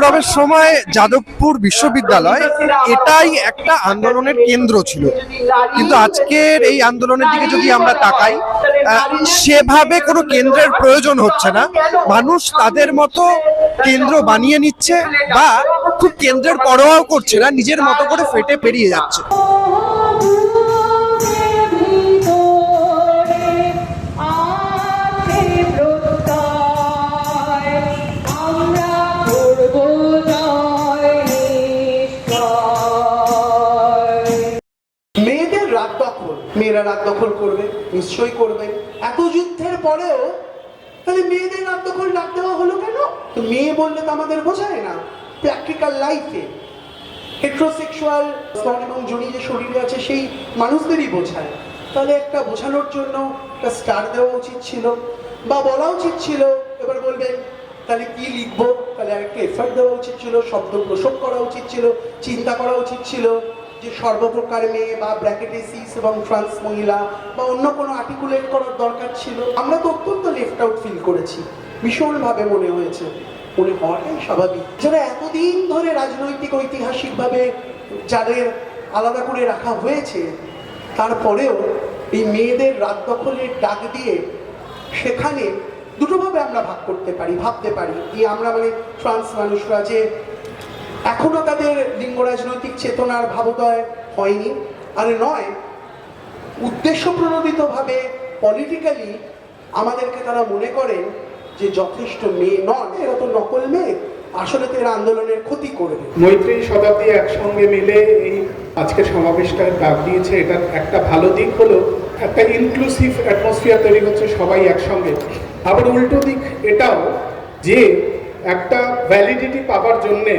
কলরবের সময় যাদবপুর বিশ্ববিদ্যালয় এটাই একটা আন্দোলনের কেন্দ্র ছিল। কিন্তু আজকের এই আন্দোলনের দিকে যদি আমরা তাকাই সেভাবে কোনো কেন্দ্রের প্রয়োজন হচ্ছে না। মানুষ তাদের মতো কেন্দ্র বানিয়ে নিচ্ছে বা খুব কেন্দ্রের পরোয়াও করছে না, নিজের মতো করে ফেটে পেরিয়ে যাচ্ছে। মেয়েরা রাত দখল করবে, নিশ্চয়ই করবে। এত যুদ্ধের পরেও তাহলে মেয়েদের রাত দখল ডাক দেওয়া হলো কেন? তো মেয়ে বললে তো আমাদের বোঝায় না। প্র্যাকটিক্যাল লাইফে হেট্রোসেক্সুয়াল স্তন এবং জড়ি যে শরীরে আছে, সেই মানুষদেরই বোঝায়। তাহলে একটা বোঝানোর জন্য একটা স্টার দেওয়া উচিত ছিল বা বলা উচিত ছিল। এবার বলবেন, তাহলে কি লিখব? তাহলে একটা এফার্ট দেওয়া উচিত ছিল, শব্দ প্রসব করা উচিত ছিল, চিন্তা করা উচিত ছিল। যে সর্বপ্রকার মেয়ে বা ব্র্যাকেটেসিস এবং ট্রান্স মহিলা বা অন্য কোনো আর্টিকুলেট করার দরকার ছিল, আমরা তো অত্যন্ত লেফট আউট ফিল করেছি। ভীষণভাবে মনে হয়েছে। মনে হওয়াটাই স্বাভাবিক। যারা এতদিন ধরে রাজনৈতিক, ঐতিহাসিকভাবে যাদের আলাদা করে রাখা হয়েছে, তারপরেও এই মেয়েদের রাত দখলের ডাক দিয়ে সেখানে দুটোভাবে আমরা ভাগ করতে পারি, ভাবতে পারি। এই আমরা মানে ট্রান্স মানুষরা যে এখনও তাদের লিঙ্গ রাজনৈতিক চেতনার ভাবোদয় হয়নি। আর নয় উদ্দেশ্য প্রণোদিতভাবে পলিটিক্যালি আমাদেরকে তারা মনে করেন যে যথেষ্ট মেয়ে নন, এরা তো নকল মেয়ে, আসলে তো এরা আন্দোলনের ক্ষতি করবে মৈত্রী শতাব্দী একসঙ্গে মিলে এই আজকে সমাবেশটা ডাক দিয়েছে এটার একটা ভালো দিক হলো, একটা ইনক্লুসিভ অ্যাটমসফিয়ার তৈরি হচ্ছে সবাই একসঙ্গে। আবার উল্টো দিক, এটাও যে একটা ভ্যালিডিটি পাওয়ার জন্যে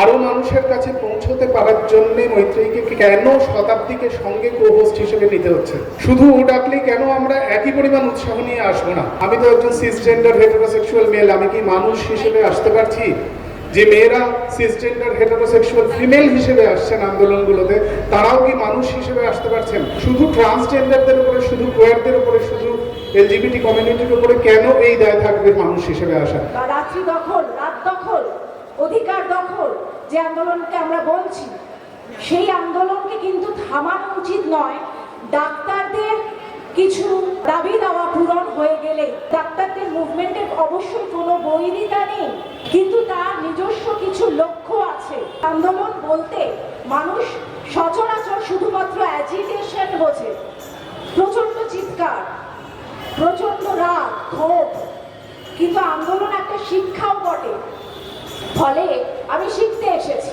আরও মানুষের কাছে পৌঁছতে পারার জন্য মৈত্রীকে কেন শতাব্দীকে সঙ্গে কোহোস্ট হিসেবে নিতে হচ্ছে? শুধু ও ডাকলেই কেন আমরা একই পরিমাণ উৎসাহ নিয়ে আসব না? আমি তো একজন সিসজেন্ডার হেটারোসেক্সুয়াল মেল আমি কি মানুষ হিসেবে আসতে পারছি? যে মেয়েরা সিসজেন্ডার হেটারোসেক্সুয়াল ফিমেল হিসেবে আসছেন আন্দোলনগুলোতে, তারাও কি মানুষ হিসেবে আসতে পারছেন? শুধু ট্রান্সজেন্ডারদের উপরে, শুধু কোয়ারদের উপরে, শুধু এলজিবিটি কমিউনিটির উপরে কেন এই দায় থাকবে মানুষ হিসেবে আসা? রাত্রি দখল, রাত দখল, অধিকার যে আন্দোলনকে আমরা বলছি, সেই আন্দোলনকে কিন্তু থামানো উচিত নয়। ডাক্তারদের কিছু দাবি দাওয়া পূরণ হয়ে গেলে ডাক্তারদের মুভমেন্টের অবশ্যই কোনো বৈরিতা নেই। কিন্তু তার নিজস্ব কিছু লক্ষ্য আছে। আন্দোলন বলতে মানুষ সচরাচর শুধুমাত্র অ্যাজিটেশন বোঝে। প্রচণ্ড চিৎকার প্রচণ্ড রাগ, ক্ষোভ। কিন্তু আন্দোলন একটা শিক্ষাও বটে। ফলে আমি শিখতে এসেছি।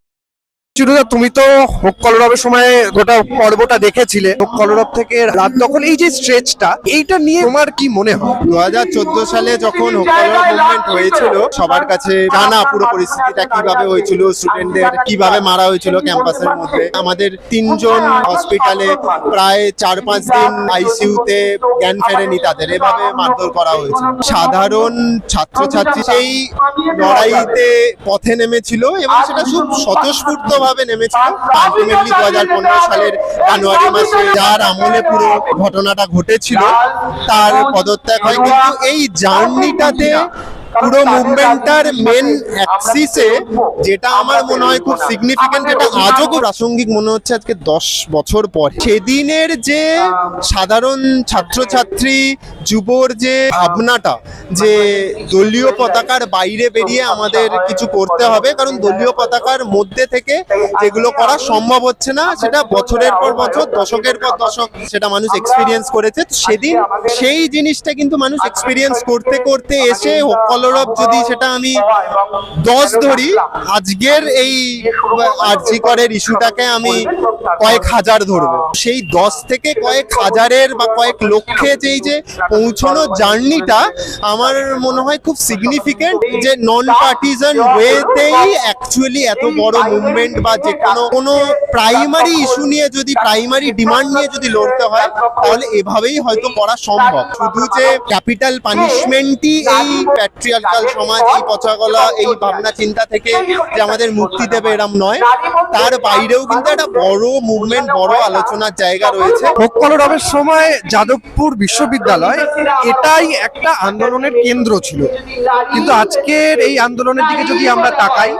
তুমি তো হোক কলরবের সময় গোটা পর্বটা দেখেছিলে, হোক কলরব থেকে রাত দখল এই যে স্ট্রেচটা এইটা নিয়ে তোমার কি মনে হয়? দু হাজার চোদ্দ সালে যখন হোকার মুভমেন্ট হয়েছিল, সবার কাছে জানা পুরো পরিস্থিতিটা কীভাবে হয়েছিল স্টুডেন্টদের কীভাবে মারা হয়েছিল ক্যাম্পাসের মধ্যে। আমাদের তিনজন হসপিটালে প্রায় চার পাঁচ দিন আইসিইউতে জ্ঞান ফেরেনি তাদের, এভাবে মারধর করা হয়েছে। সাধারণ ছাত্রছাত্রী সেই লড়াইতে পথে নেমেছিল এবং সেটা খুব স্বতঃস্ফূর্ত ভাবে নেমেছিল। আলটিমেটলি দু হাজার পনেরো সালের জানুয়ারি মাসে যার আমলে পুরো ঘটনাটা ঘটেছিল তার পদত্যাগ হয়। কিন্তু এই জার্নিটাতে পুরো মুভমেন্টটার মেন অ্যাক্সিসে যেটা আমার মনে হয় খুব সিগনিফিকেন্ট যেটা আজও খুব প্রাসঙ্গিক মনে হচ্ছে আজকে দশ বছর পর। সেদিনের যে সাধারণ ছাত্রছাত্রী যুবর যে ভাবনাটা যে দলীয় পতাকার বাইরে বেরিয়ে আমাদের কিছু করতে হবে কারণ দলীয় পতাকার মধ্যে থেকে যেগুলো করা সম্ভব হচ্ছে না সেটা বছরের পর বছর দশকের পর দশক সেটা মানুষ এক্সপিরিয়েন্স করেছে। সেদিন সেই জিনিসটা কিন্তু মানুষ এক্সপিরিয়েন্স করতে করতে এসে কলরব যদি সেটা আমি দশ ধরি, আজকের এই আরজি করের ইস্যুটাকে আমি কয়েক হাজার ধরবো। সেই দশ থেকে কয়েক হাজারের বা কয়েক লক্ষে যেই যে পৌঁছানো জার্নিটা, আমার মনে হয় খুব সিগনিফিকেন্ট যে নন পার্টিজান ওয়েতেই অ্যাকচুয়ালি এত বড় মুভমেন্ট বা যে কোনো কোনো প্রাইমারি ইস্যু নিয়ে যদি প্রাইমারি ডিমান্ড নিয়ে যদি লড়তে হয়, তাহলে এভাবেই হয়তো করা সম্ভব। শুধু যে ক্যাপিটাল পানিশমেন্টই এই প্যাট্রিয়ার্কাল সমাজ এই পচাগলা এই ভাবনা চিন্তা থেকে যে আমাদের মুক্তি দেবে এরম নয়। তার বাইরেও কিন্তু একটা বড় মুভমেন্ট বড় আলোচনার জায়গা রয়েছে। কলরবের সময় যাদবপুর বিশ্ববিদ্যালয় এটাই একটা আন্দোলনের কেন্দ্র ছিল। কিন্তু আজকের এই আন্দোলনের দিকে যদি আমরা তাকাই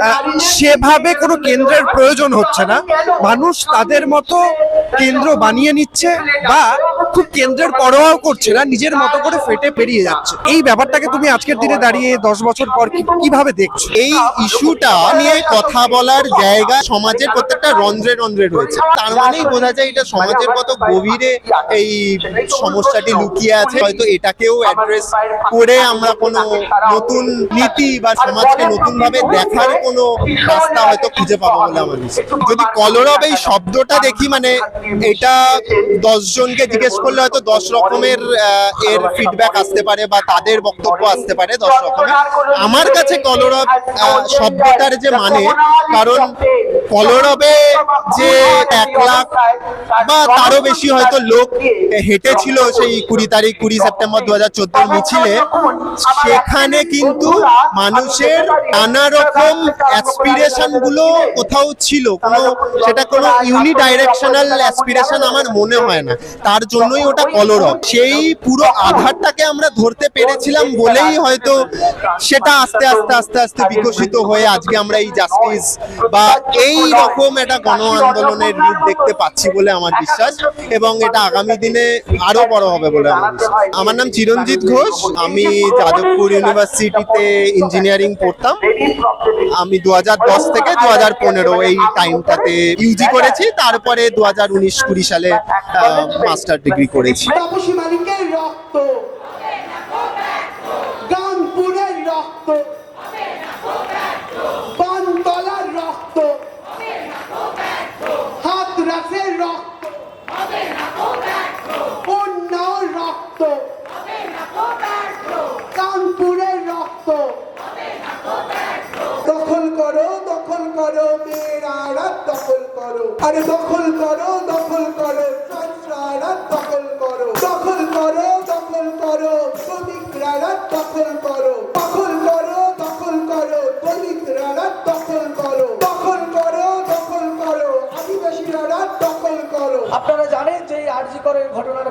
আহ, সেভাবে কোনো কেন্দ্রের প্রয়োজন হচ্ছে না। মানুষ তাদের মতো কেন্দ্র বানিয়ে নিচ্ছে বা খুব কেন্দ্রের পরোয়াও করছে না, নিজের মতো করে ফেটে পেরিয়ে যাচ্ছে। এই ব্যাপারটাকে তুমি আজকের দিনে দাঁড়িয়ে দশ বছর পর কীভাবে দেখছ? এই ইস্যুটা নিয়ে কথা বলার জায়গা সমাজের প্রত্যেকটা রন্ধ্রে রন্ধ্রে রয়েছে। তার মানেই বোঝা যায় এটা সমাজের কত গভীরে এই সমস্যাটি লুকিয়ে আছে। হয়তো এটাকেও অ্যাড্রেস করে আমরা কোনো নতুন নীতি বা সমাজকে নতুন ভাবে দেখার কোনো রাস্তা হয়তো খুঁজে পাবো বলে আমার যদি কলরব এই শব্দটা দেখি মানে এটা দশজনকে জিজ্ঞেস করলে হয়তো দশ রকমের এর ফিডব্যাক আসতে পারে বা তাদের বক্তব্য আসতে পারে দশ রকমের। আমার কাছে কলরব শব্দটার যে মানে কারণ কলরবে যে এক লাখ বা তারও বেশি হয়তো লোক হেঁটেছিল সেই কুড়ি তারিখ, কুড়ি সেপ্টেম্বর দু হাজার চোদ্দোর মিছিলে, সেখানে কিন্তু মানুষের নানা রকম অ্যাসপিরেশনগুলো কোথাও ছিল। কোনো, সেটা কোনো ইউনিডাইরেকশনাল অ্যাসপিরেশন আমার মনে হয় না। তার জন্যই ওটা কলরব সেই পুরো আধারটাকে আমরা ধরতে পেরেছিলাম বলেই হয়তো সেটা আস্তে আস্তে আস্তে আস্তে বিকশিত হয়ে আজকে আমরা এই জাস্টিস বা এই রকম একটা গণ আন্দোলনের রূপ দেখতে পাচ্ছি বলে আমার বিশ্বাস, এবং এটা আগামী দিনে আরও বড় হবে বলে আমার আমার নাম চিরঞ্জিত ঘোষ। আমি যাদবপুর ইউনিভার্সিটিতে ইঞ্জিনিয়ারিং পড়তাম। আমি দু হাজার দশ থেকে দু হাজার পনেরো এই টাইমটাতে ইউজি করেছি। তারপরে দু হাজার উনিশ কুড়ি সালে মাস্টার ডিগ্রি করেছি। তাপসী মালিকের রক্ত। গানপুরের রক্ত। পানতলার রক্ত। হাতরাসের রক্ত। উন্নাওর রক্ত। কানপুরের রক্ত। দখল করো দখল করো, মেয়েরা দখল করো। আরে দখল করো দখল করো।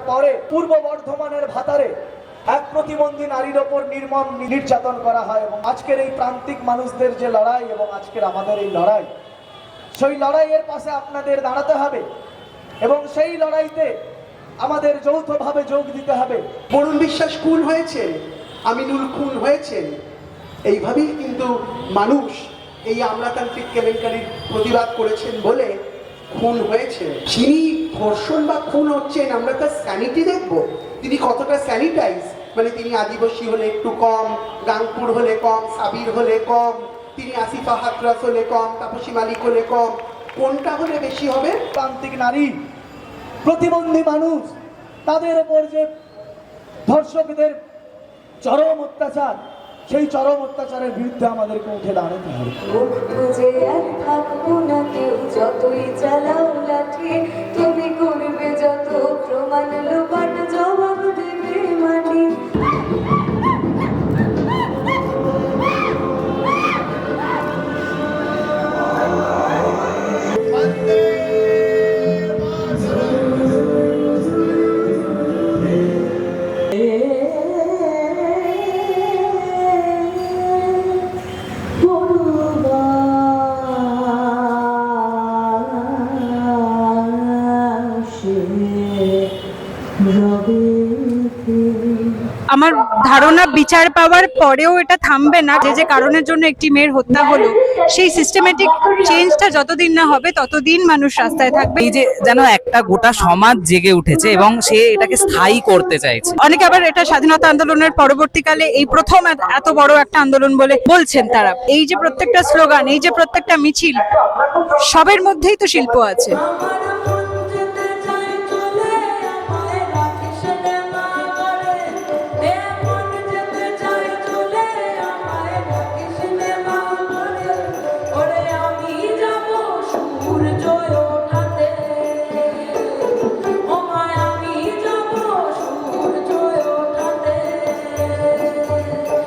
পরে পূর্ব বর্ধমানের ভাতারে এক প্রতিবন্ধী নারীর ওপর নির্মম নির্যাতন করা হয় এবং আজকের এই প্রান্তিক মানুষদের যে লড়াই এবং আজকের আমাদের এই লড়াই, সেই লড়াইয়ের পাশে আপনাদের দাঁড়াতে হবে এবং সেই লড়াইতে আমাদের যৌথভাবে যোগ দিতে হবে। বরুণ বিশ্বাস খুন হয়েছে, আমিনুল খুন হয়েছেন এইভাবেই কিন্তু মানুষ এই আমলাতান্ত্রিক কেলেঙ্কারির প্রতিবাদ করেছেন বলে খুন হয়েছে। যিনি ধর্ষণ বা খুন হচ্ছেন, আমরা তার স্যানিটি দেখব। তিনি কতটা স্যানিটাইজ মানে তিনি আদিবাসী হলে একটু কম, গাংপুর হলে কম, সাবির হলে কম, তিনি আসিফা হাতরাস হলে কম, তাপসী মালিক হলে কম। কোনটা হলে বেশি হবে? প্রান্তিক নারী, প্রতিবন্ধী মানুষ, তাদের ওপর যে ধর্ষকদের চরম অত্যাচার সেই চরম অত্যাচারের বিরুদ্ধে আমাদেরকে উঠে দাঁড়াতে হবে। যতই চালাও লাঠি, তুমি করবে যত প্রমাণ লোপাট ধারণা বিচার পাওয়ার পরেও এটা থামবে না। যে যে কারণের জন্য একটি মেয়ের হত্যা হলো সেই সিস্টেমেটিক চেঞ্জটা যতদিন না হবে ততদিন মানুষ রাস্তায় থাকবে। এই যে যেন একটা গোটা সমাজ জেগে উঠেছে এবং সে এটাকে স্থায়ী করতে চাইছে। অনেকে আবার এটা স্বাধীনতা আন্দোলনের পরবর্তীকালে এই প্রথম এত বড় একটা আন্দোলন বলে বলছেন তারা। এই যে প্রত্যেকটা স্লোগান এই যে প্রত্যেকটা মিছিল সবের মধ্যেই তো শিল্প আছে।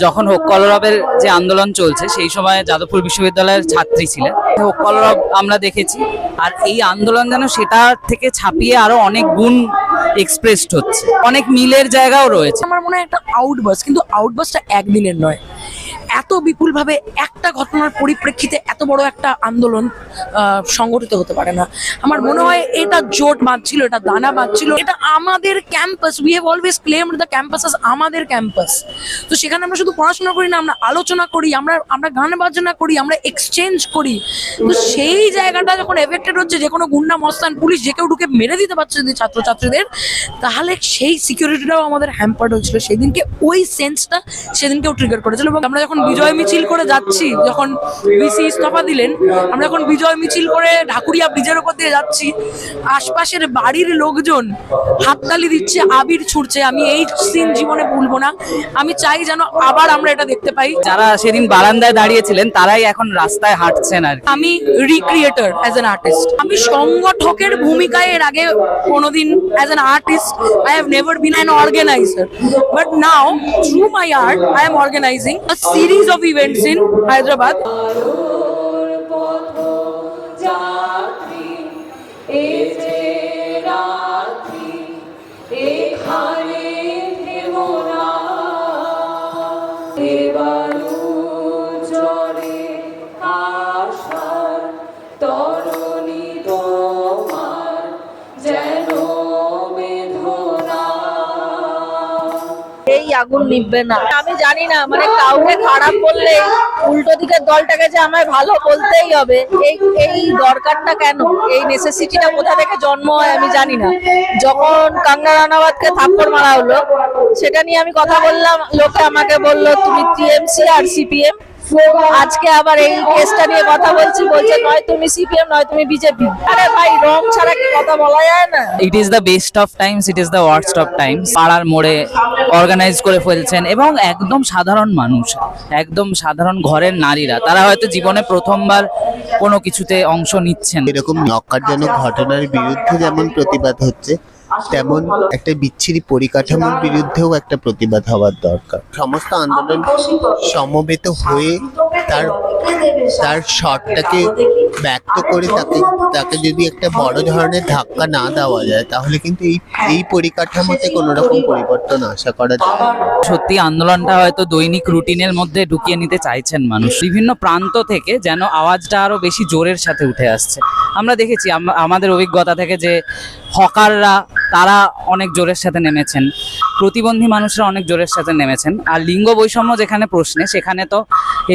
যখন হোক, কলরবের যে আন্দোলন চলছে, সেই সময় যাদবপুর বিশ্ববিদ্যালয়ের ছাত্রী ছিলেন। হোক, কলরব আমরা দেখেছি। আর এই আন্দোলন যেন সেটা থেকে ছাপিয়ে আরও অনেক গুণ এক্সপ্রেসড হচ্ছে। অনেক মিলের জায়গাও রয়েছে। আমার মনে হয় একটা আউটবাস কিন্তু আউটবাসটা একদিনের নয়। এত বিপুলভাবে একটা ঘটনার পরিপ্রেক্ষিতে এত বড় একটা আন্দোলন সংগঠিত হতে পারে না। আমার মনে হয় এটা জোট বাঁধছিল, এটা দানা বাঁধছিল, এটা আমাদের campus. We have always claimed the campus আমাদের ক্যাম্পাস। তো সেখানে আমরা শুধু পড়াশোনা করি না, আমরা আলোচনা করি, আমরা আমরা গান বাজনা করি, আমরা এক্সচেঞ্জ করি। তো সেই জায়গাটা যখন এফেক্টেড হচ্ছে, যে কোনো গুন্ডা, মস্তান, পুলিশ যে কেউ ঢুকে মেরে দিতে পারছে যদি ছাত্রছাত্রীদের, তাহলে সেই সিকিউরিটিটাও আমাদের হ্যাম্পার্ড হয়েছিল। সেদিনকে ওই সেন্সটা সেদিনকেও ট্রিগার করেছিল। এবং আমরা যখন বিজয় মিছিল করে যাচ্ছি যখন বিসি ইস্তফা দিলেন আমরা যখন বিজয় মিছিল করে ঢাকুরিয়া ব্রিজের উপর দিয়ে যাচ্ছি আশপাশের বাড়ির লোকজন হাততালি দিচ্ছে আবির ছুটছে আমি এই সিন জীবনে ভুলবো না। আমি চাই যেন আবার আমরা এটা দেখতে পাই। যারা সেদিন বারান্দায় দাঁড়িয়েছিলেন তারাই এখন রাস্তায় হাঁটছেন আর আমি রিক্রিয়েটর অ্যাজ অ্যান আর্টিস্ট আমি সংগঠকের ভূমিকায় এর আগে কোনোদিন as an artist I have never been an organiser but now through my art I am organising series of events in Hyderabad. আগুন নিবে না। আমি জানি না মানে কাউকে খারাপ বললে উল্টো দিকের দলটাকে যে আমায় ভালো বলতেই হবে, এই এই দরকারটা কেন? এই নেসেসিটিটা কোথা থেকে জন্ম হয় আমি জানি না। যখন কাঙ্গনা রানাওয়াতকে থাপ্পড় মারা হলো, সেটা নিয়ে আমি কথা বললাম, লোকে আমাকে বলল, তুমি টিএমসি আর সিপিএম আজকে আবার এই কেসটা নিয়ে কথা বলছি বলছে নয় তুমি সিপিএম নয় তুমি বিজেপি আরে ভাই রং ছাড়া কি কথা বলা যায় না? It is the best of times it is the worst of times পাড়ার মোড়ে অর্গানাইজ করে ফেলছেন এবং একদম সাধারণ মানুষ একদম সাধারণ ঘরের নারীরা। তারা হয়তো জীবনে প্রথমবার কোনো কিছুতে অংশ নিচ্ছেন। এরকম নক্কারজনক ঘটনার বিরুদ্ধে যেমন প্রতিবাদ হচ্ছে তেমন একটা বিচ্ছিরি পরিকাঠামোর বিরুদ্ধেও একটা প্রতিবাদ হওয়ার দরকার। সমস্ত আন্দোলন সমবেত হয়ে তার তার শটটাকে ব্যক্ত করে তাকে তাকে যদি একটা বড় ধরনের ধাক্কা না দেওয়া যায়, তাহলে কিন্তু এই এই পরিকাঠামোতে কোনো রকম পরিবর্তন আশা করা যায় সত্যি আন্দোলনটা হয়তো দৈনিক রুটিনের মধ্যে ঢুকিয়ে নিতে চাইছেন মানুষ। বিভিন্ন প্রান্ত থেকে যেন আওয়াজটা আরও বেশি জোরের সাথে উঠে আসছে। আমরা দেখেছি আমাদের অভিজ্ঞতা থেকে যে হকাররা, তারা অনেক জোরের সাথে নেমেছেন। প্রতিবন্ধী মানুষরা অনেক জোরের সাথে নেমেছেন। আর লিঙ্গ বৈষম্য যেখানে প্রশ্নে, সেখানে তো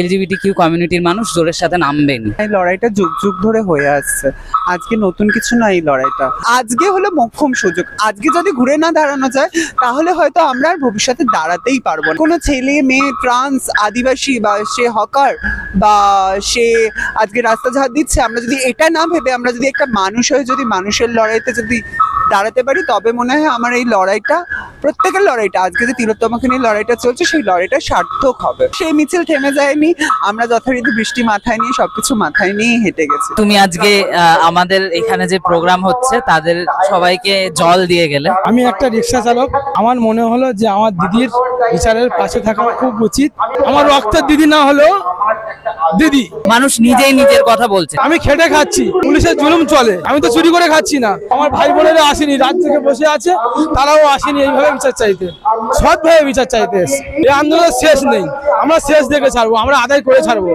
এলজিবিটি কিউ কমিউনিটির মানুষ জোরের সাথে নামবেনি এই লড়াইটা যুগ যুগ ধরে হয়ে আসছে। আজকে নতুন কিছু না এই লড়াইটা। আজকে হলো মোক্ষম সুযোগ। আজকে যদি ঘুরে না দাঁড়ানো যায়, তাহলে হয়তো আমরা আর ভবিষ্যতে দাঁড়াতেই পারব না। কোনো ছেলে, মেয়ে ট্রান্স আদিবাসী বা সে হকার বা সে আজকে রাস্তা ঝাড় দিচ্ছে, আমরা যদি এটা না ভেবে, আমরা যদি একটা মানুষ হয়ে যদি মানুষের লড়াইতে যদি দাঁড়াতে পারি তবে মনে হয় আমার এই লড়াইটা প্রত্যেকের লড়াইটা আজকে যে তিলোত্তমাকে নিয়ে লড়াইটা চলছে সেই লড়াইটা সার্থক হবে। সেই মিছিল থেমে যায়নি আমরা যথারীতি বৃষ্টি মাথায় নিয়ে সবকিছু মাথায় নিয়ে হেঁটে গেছি। তুমি আজকে আহ, আমাদের এখানে যে প্রোগ্রাম হচ্ছে তাদের সবাইকে জল দিয়ে গেলে? আমি একটা রিক্সা চালক। আমার মনে হলো যে আমার দিদির বিচারের পাশে থাকা খুব উচিত। আমার রক্তের দিদি না হলেও দিদি। মানুষ নিজেই নিজের কথা বলছে। আমি খেটে খাচ্ছি পুলিশের জুলুম চলে। আমি তো চুরি করে খাচ্ছি না। আমার ভাই বোনেরা আসেনি, রাত থেকে বসে আছে, তারাও আসেনি, এইভাবে বিচার চাইতে। সৎভাবে বিচার চাইতে এই আন্দোলন শেষ নেই। আমরা শেষ দেখে ছাড়বো, আমরা আদায় করে ছাড়বো।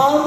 Oh